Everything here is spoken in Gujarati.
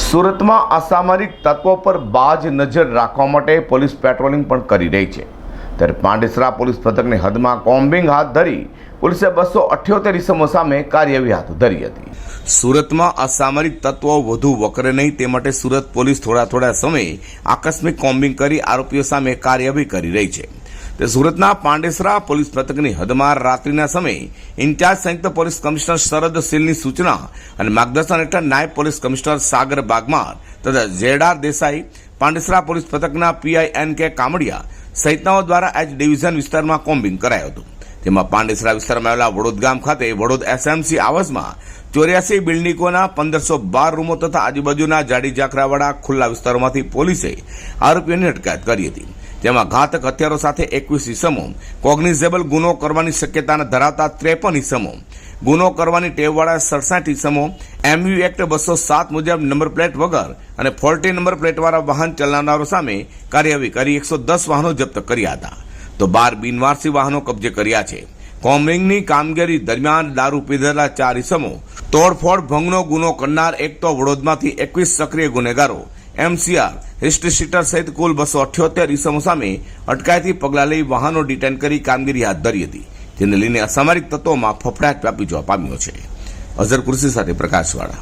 સુરતમાં અસામરિક તત્વો પર બાજ નજર રાખવા માટે પોલીસ પેટ્રોલિંગ પણ કરી રહી છે. ત્યારે પાંડેસરા પોલીસ પથકની હદમાં કોમ્બિંગ હાથ ધરી પોલીસે બસો અઠ્યોતેર ઇસમો સામે કાર્યવાહી હાથ ધરી હતી. સુરતમાં અસામરિક તત્વો વધુ વકરે નહીં તે માટે સુરત પોલીસ થોડા થોડા સમયે આકસ્મિક કોમ્બિંગ કરી આરોપીઓ સામે કાર્યવાહી કરી રહી છે. તે સુરતના પાંડેસરા પોલીસ મથકની હદમાં રાત્રિના સમયે ઇન્ચાર્જ સંયુક્ત પોલીસ કમિશનર શરદ સિલની સૂચના અને માર્ગદર્શન હેઠળ નાયબ પોલીસ કમિશનર સાગર બાગમાર તથા જેડાર દેસાઈ, પાંડેસરા પોલીસ મથકના પીઆઈ એન કે કામડિયા સહિતનાઓ દ્વારા એચ ડિવિઝન વિસ્તારમાં કોમ્બિંગ કરાયું હતું. તેમાં પાંડેસરા વિસ્તારમાં આવેલા વડોદ ગામ ખાતે વડોદ એસએમસી આવાસમાં ચોર્યાસી બિલ્ડિંગોના પંદરસો બાર રૂમો તથા આજુબાજુના જાડી જાખરાવાળા ખુલ્લા વિસ્તારોમાંથી પોલીસે આરોપીઓની અટકાયત કરી હતી. જેમાં ઘાતક હથિયારો સાથે એકવીસ ઇસમો કોગ્નિઝેબલ ગુનો કરવાની શક્યતાને ધરાવતા ત્રેપન ઇસમો ગુનો કરવાની ટેવવાળા સડસાઠ ઇસમો એમયુ એક્ટ બસો સાત મુજબ નંબર પ્લેટ વગર અને ફોર્ટી નંબર પ્લેટવાળા વાહન ચલાવનારો સામે કાર્યવાહી કરી એકસો દસ વાહનો જપ્ત કર્યા હતા. તો બાર બિનવારસી વાહનો કબજે કર્યા છે. કોમ્બિંગની કામગીરી દરમિયાન દારૂ પીધેલા ચાર ઇસમો તોડફોડ, ભંગનો ગુનો કરનાર એક તો વડોદમાંથી એકવીસ સક્રિય ગુનેગારો એમસીઆર હિસ્ટ્રી શીટર સહિત કુલ બસો અઠ્યોતેર ઇસમો સામે અટકાયતી પગલાં લઈ વાહનો ડિટેન કરી કામગીરી હાથ ધરી હતી. જેને લઈને અસામરિક તત્વોમાં ફફડાટ વ્યાપી જવા પામ્યો છે. અઝર કુર્સી સાથે પ્રકાશવાળા.